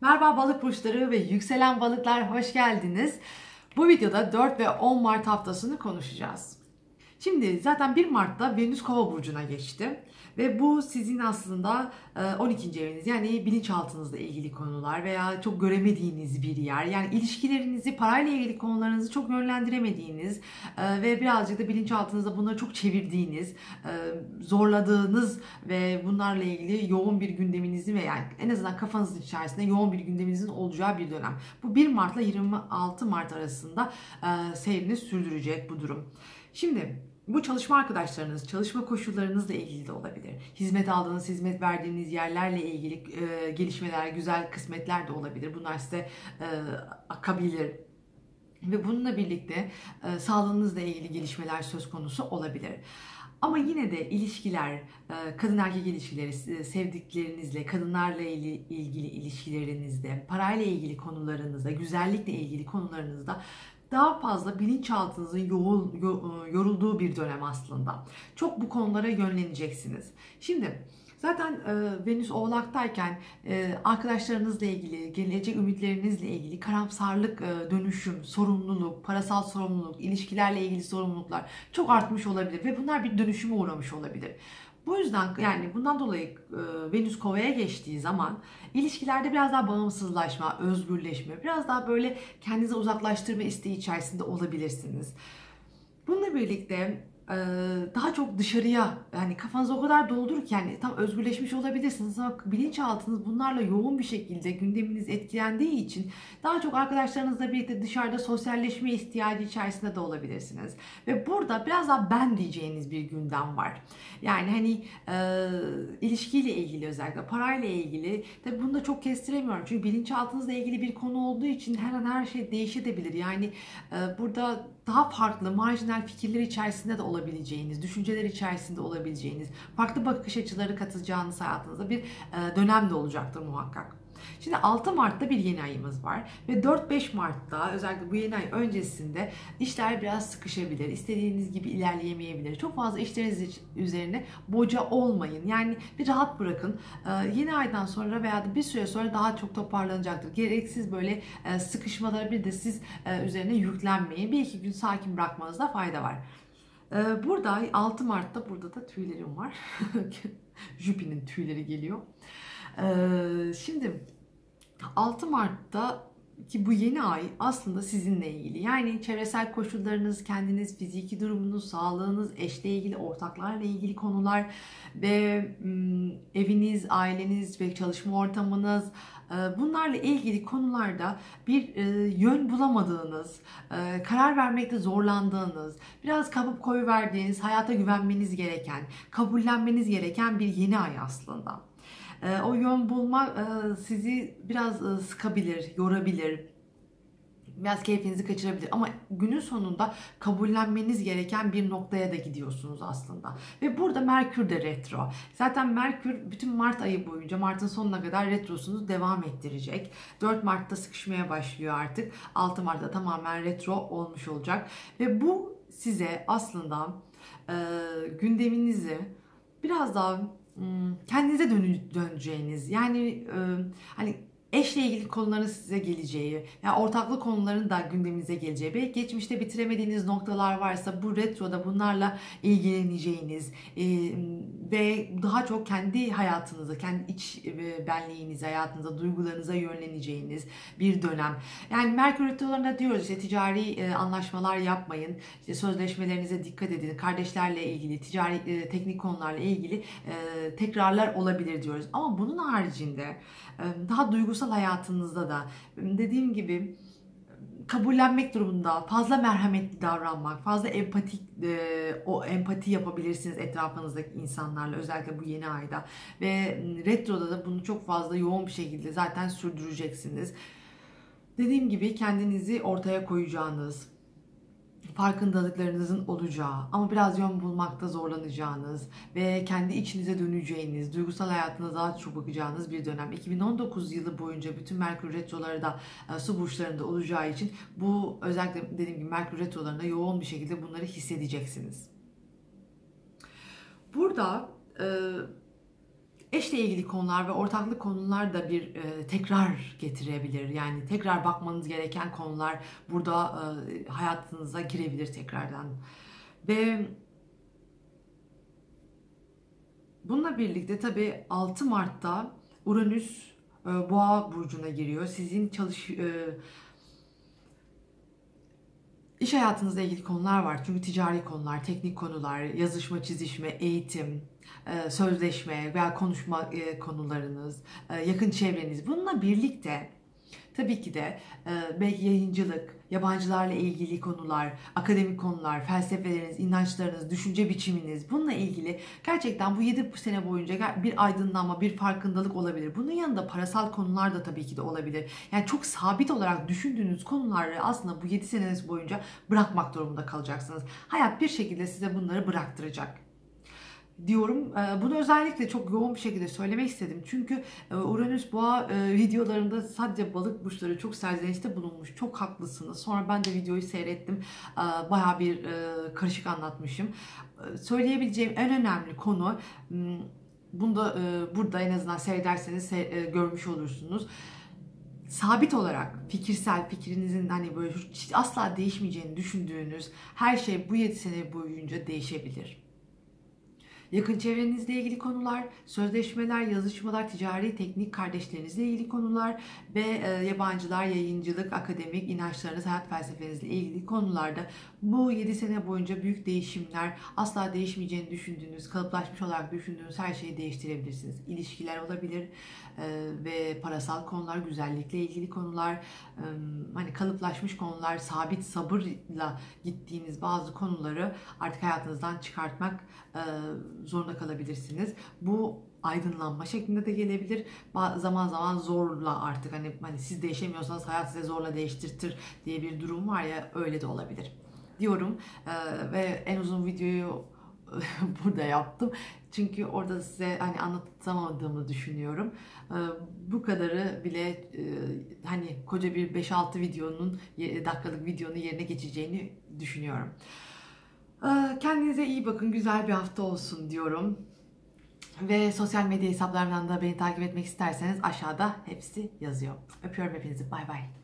Merhaba balık burçları ve yükselen balıklar hoş geldiniz. Bu videoda 4 ve 10 Mart haftasını konuşacağız. Şimdi zaten 1 Mart'ta Venüs Kova burcuna geçti ve bu sizin aslında 12. E, eviniz yani bilinçaltınızla ilgili konular veya çok göremediğiniz bir yer. Yani ilişkilerinizi, parayla ilgili konularınızı çok yönlendiremediğiniz e, ve birazcık da bilinçaltınızda bunları çok çevirdiğiniz, e, zorladığınız ve bunlarla ilgili yoğun bir gündeminizin veya yani en azından kafanızın içerisinde yoğun bir gündeminizin olacağı bir dönem. Bu 1 Mart ile 26 Mart arasında seyrini sürdürecek bu durum. Şimdi bu çalışma arkadaşlarınız, çalışma koşullarınızla ilgili de olabilir. Hizmet aldığınız, hizmet verdiğiniz yerlerle ilgili e, gelişmeler, güzel kısmetler de olabilir. Bunlar size e, akabilir. Ve bununla birlikte e, sağlığınızla ilgili gelişmeler söz konusu olabilir. Ama yine de ilişkiler, e, kadın erkek ilişkileri, sevdiklerinizle, kadınlarla ilgili ilişkilerinizde, parayla ilgili konularınızda, güzellikle ilgili konularınızda daha fazla bilinçaltınızın yoğul, e, yorulduğu bir dönem aslında. Çok bu konulara yönleneceksiniz. Şimdi Zaten e, Venüs Oğlak'tayken e, arkadaşlarınızla ilgili, gelecek ümitlerinizle ilgili karamsarlık, e, dönüşüm, sorumluluk, parasal sorumluluk, ilişkilerle ilgili sorumluluklar çok artmış olabilir ve bunlar bir dönüşüme uğramış olabilir. Bu yüzden yani bundan dolayı e, Venüs Kova'ya geçtiği zaman ilişkilerde biraz daha bağımsızlaşma, özgürleşme, biraz daha böyle kendinizi uzaklaştırma isteği içerisinde olabilirsiniz. Bununla birlikte daha çok dışarıya yani kafanız o kadar doludur ki yani tam özgürleşmiş olabilirsiniz ama bilinçaltınız bunlarla yoğun bir şekilde gündeminiz etkilendiği için daha çok arkadaşlarınızla birlikte dışarıda sosyalleşme ihtiyacı içerisinde de olabilirsiniz. Ve burada biraz daha ben diyeceğiniz bir gündem var. Yani hani e, ilişkiyle ilgili özellikle parayla ilgili tabi bunu da çok kestiremiyorum. Çünkü bilinçaltınızla ilgili bir konu olduğu için her an her şey değişebilir. Yani e, burada daha farklı marjinal fikirler içerisinde de olabileceğiniz, düşünceler içerisinde olabileceğiniz, farklı bakış açıları katacağınız hayatınızda bir e, dönem de olacaktır muhakkak. Şimdi 6 Mart'ta bir yeni ayımız var ve 4-5 Mart'ta özellikle bu yeni ay öncesinde işler biraz sıkışabilir. İstediğiniz gibi ilerleyemeyebilir. Çok fazla işleriniz üzerine boca olmayın. Yani bir rahat bırakın. Ee, yeni aydan sonra veya da bir süre sonra daha çok toparlanacaktır. Gereksiz böyle e, sıkışmalara bir de siz e, üzerine yüklenmeyin. Bir iki gün sakin bırakmanızda fayda var. Ee, burada 6 Mart'ta burada da tüylerim var. Jüpiter'in tüyleri geliyor. Ee, şimdi 6 Mart'ta ki bu yeni ay aslında sizinle ilgili. Yani çevresel koşullarınız, kendiniz, fiziki durumunuz, sağlığınız, eşle ilgili, ortaklarla ilgili konular ve eviniz, aileniz ve çalışma ortamınız e, bunlarla ilgili konularda bir e, yön bulamadığınız, e, karar vermekte zorlandığınız, biraz kapıp koyu verdiğiniz, hayata güvenmeniz gereken, kabullenmeniz gereken bir yeni ay aslında. Ee, o yön bulma e, sizi biraz e, sıkabilir, yorabilir biraz keyfinizi kaçırabilir ama günün sonunda kabullenmeniz gereken bir noktaya da gidiyorsunuz aslında. Ve burada Merkür de retro. Zaten Merkür bütün Mart ayı boyunca Mart'ın sonuna kadar retrosunu devam ettirecek. 4 Mart'ta sıkışmaya başlıyor artık. 6 Mart'ta tamamen retro olmuş olacak. Ve bu size aslında e, gündeminizi biraz daha kendinize döneceğiniz yani hani eşle ilgili konuların size geleceği, yani ortaklık konuların da gündeminize geleceği, belki geçmişte bitiremediğiniz noktalar varsa bu retroda bunlarla ilgileneceğiniz e, ve daha çok kendi hayatınıza, kendi iç e, benliğinize, hayatınıza, duygularınıza yönleneceğiniz bir dönem. Yani Merkür retrolarında diyoruz işte ticari e, anlaşmalar yapmayın, işte sözleşmelerinize dikkat edin, kardeşlerle ilgili, ticari e, teknik konularla ilgili e, tekrarlar olabilir diyoruz. Ama bunun haricinde daha duygusal hayatınızda da dediğim gibi kabullenmek durumunda fazla merhametli davranmak, fazla empatik o empati yapabilirsiniz etrafınızdaki insanlarla özellikle bu yeni ayda ve retroda da bunu çok fazla yoğun bir şekilde zaten sürdüreceksiniz. Dediğim gibi kendinizi ortaya koyacağınız, farkındalıklarınızın olacağı ama biraz yön bulmakta zorlanacağınız ve kendi içinize döneceğiniz, duygusal hayatına daha çok bakacağınız bir dönem. 2019 yılı boyunca bütün Merkür Retroları da e, su burçlarında olacağı için bu özellikle dediğim gibi Merkür Retrolarında yoğun bir şekilde bunları hissedeceksiniz. Burada e, Eşle ilgili konular ve ortaklık konular da bir e, tekrar getirebilir. Yani tekrar bakmanız gereken konular burada e, hayatınıza girebilir tekrardan. Ve bununla birlikte tabii 6 Mart'ta Uranüs e, Boğa burcuna giriyor. Sizin çalış e, İş hayatınızla ilgili konular var. Çünkü ticari konular, teknik konular, yazışma, çizişme, eğitim, e, sözleşme veya konuşma e, konularınız, e, yakın çevreniz. Bununla birlikte tabii ki de belki yayıncılık, yabancılarla ilgili konular, akademik konular, felsefeleriniz, inançlarınız, düşünce biçiminiz bununla ilgili gerçekten bu 7 sene boyunca bir aydınlanma, bir farkındalık olabilir. Bunun yanında parasal konular da tabii ki de olabilir. Yani çok sabit olarak düşündüğünüz konuları aslında bu 7 seneniz boyunca bırakmak durumunda kalacaksınız. Hayat bir şekilde size bunları bıraktıracak diyorum. Ee, bunu özellikle çok yoğun bir şekilde söylemek istedim. Çünkü e, Uranüs Boğa e, videolarında sadece balık burçları çok serzenişte bulunmuş. Çok haklısınız. Sonra ben de videoyu seyrettim. Ee, Baya bir e, karışık anlatmışım. Söyleyebileceğim en önemli konu bunu da burada en azından seyrederseniz görmüş olursunuz sabit olarak fikirsel fikrinizin hani böyle asla değişmeyeceğini düşündüğünüz her şey bu 7 sene boyunca değişebilir yakın çevrenizle ilgili konular, sözleşmeler, yazışmalar, ticari, teknik kardeşlerinizle ilgili konular ve e, yabancılar, yayıncılık, akademik, inançlarınız, hayat felsefenizle ilgili konularda bu 7 sene boyunca büyük değişimler, asla değişmeyeceğini düşündüğünüz, kalıplaşmış olarak düşündüğünüz her şeyi değiştirebilirsiniz. İlişkiler olabilir e, ve parasal konular, güzellikle ilgili konular, hani kalıplaşmış konular, sabit sabırla gittiğiniz bazı konuları artık hayatınızdan çıkartmak e, zorunda kalabilirsiniz. Bu aydınlanma şeklinde de gelebilir. Zaman zaman zorla artık hani, hani siz değişemiyorsanız hayat size zorla değiştirtir diye bir durum var ya öyle de olabilir diyorum. Ee, ve en uzun videoyu burada yaptım. Çünkü orada size hani anlatamadığımı düşünüyorum. Ee, bu kadarı bile e, hani koca bir 5-6 videonun dakikalık videonun yerine geçeceğini düşünüyorum. Kendinize iyi bakın. Güzel bir hafta olsun diyorum. Ve sosyal medya hesaplarından da beni takip etmek isterseniz aşağıda hepsi yazıyor. Öpüyorum hepinizi. Bay bay.